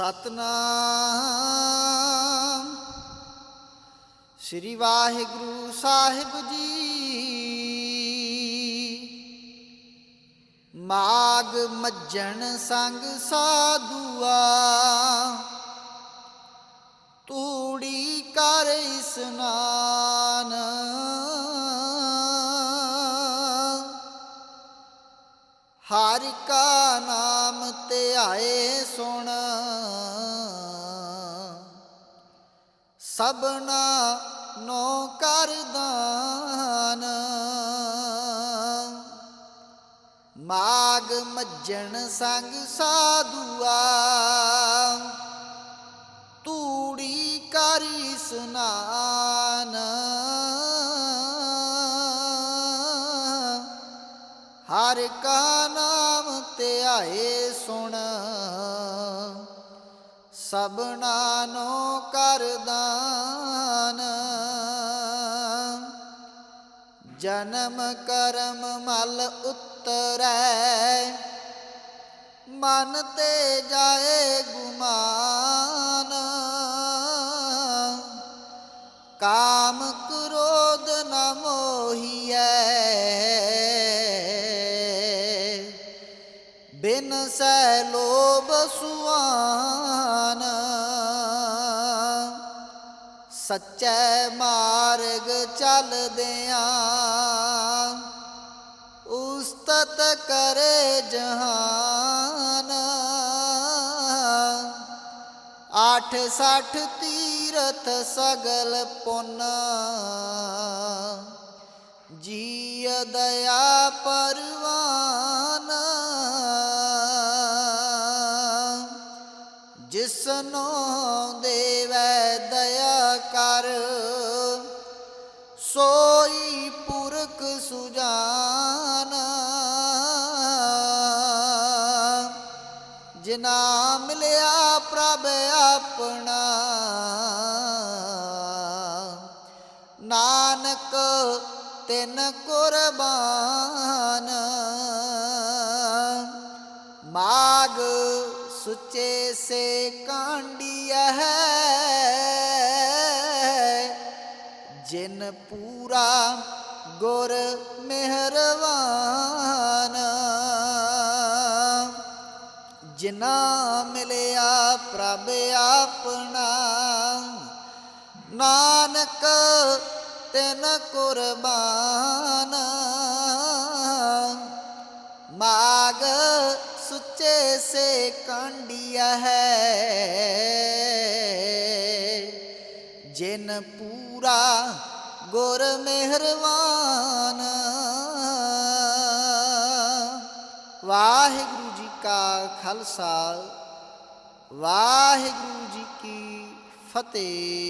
ਸਤਨਾਮ। ਸ੍ਰੀ ਵਾਹਿਗੁਰੂ ਸਾਹਿਬ ਜੀ। ਮਾਗ ਮੱਜਣ ਸੰਗ ਸਾਧੂਆ। ਤੂੜੀ ਕਰ ਇਸਨਾਨ ਹਰਿ ਕਾ ਨਾਮ ਧਿਆਏ ਸੁਣ। ਸਭਨਾ ਨੋ ਕਰਦਾਨ ਮਾਗ ਮੱਜਣ ਸੰਗ ਸਾਧੂਆ। ਤੂੜੀ ਕਰੀ ਇਸਨਾਨ ਹਰ ਕਾ ਨਾਮ ਤੇ ਆਏ ਸੁਣ। ਸਭਨਾ ਨੋ ਕਰਦਾਨ ਜਨਮ ਕਰਮ ਮਲ ਉਤਰੈ। ਮਨ ਤੇ ਜਾਏ ਗੁਮਾਨ। ਕਾਮ ਕ੍ਰੋਧ ਨ ਮੋਹੀਐ। ਬਿਨ ਸੈ ਲੋਭ ਸੁਆਨ। ਸੱਚੇ ਮਾਰਗ ਚੱਲਦਿਆਂ ਉਸਤਤ ਕਰੇ ਜਹਾਨ। ਆਠ ਸੱਠ ਤੀਰਥ ਸਗਲ ਪੁੰਨ। ਜੀ ਦਇਆ ਪਰਵਾਨ। ਜਿਸਨੋ ਦੇਵੈ ਦਇਆ ਕਰ, ਸੋਈ ਪੁਰਖ ਸੁਜਾਨ। ਜਿਨਾ ਮਿਲਿਆ ਪ੍ਰਭ ਆਪਣਾ, ਨਾਨਕ ਤਿਨ ਕੁਰਬਾਨ। ਮਾਗ ਸੁਚੇ ਸੇ ਕਾਂਡੀਆ ਹੈ ਜਿਨ ਪੂਰਾ ਗੁਰ ਮਿਹਰਵਾਨ। ਜਿਨਾ ਮਿਲਿਆ ਪ੍ਰਭ ਆਪਣਾ। ਨਾਨਕ ਤਿਨ ਕੁਰਬਾਨ। ਮਾਗ ਸੁੱਚੇ ਸੇ ਕਾਂਡੀਆ ਹੈ। ਜਿਨ ਪੂਰਾ ਗੁਰ ਮਿਹਰਵਾਨ। ਵਾਹਿਗੁਰੂ ਜੀ ਕਾ ਖਾਲਸਾ ਵਾਹਿਗੁਰੂ ਜੀ ਕੀ ਫਤਿਹ।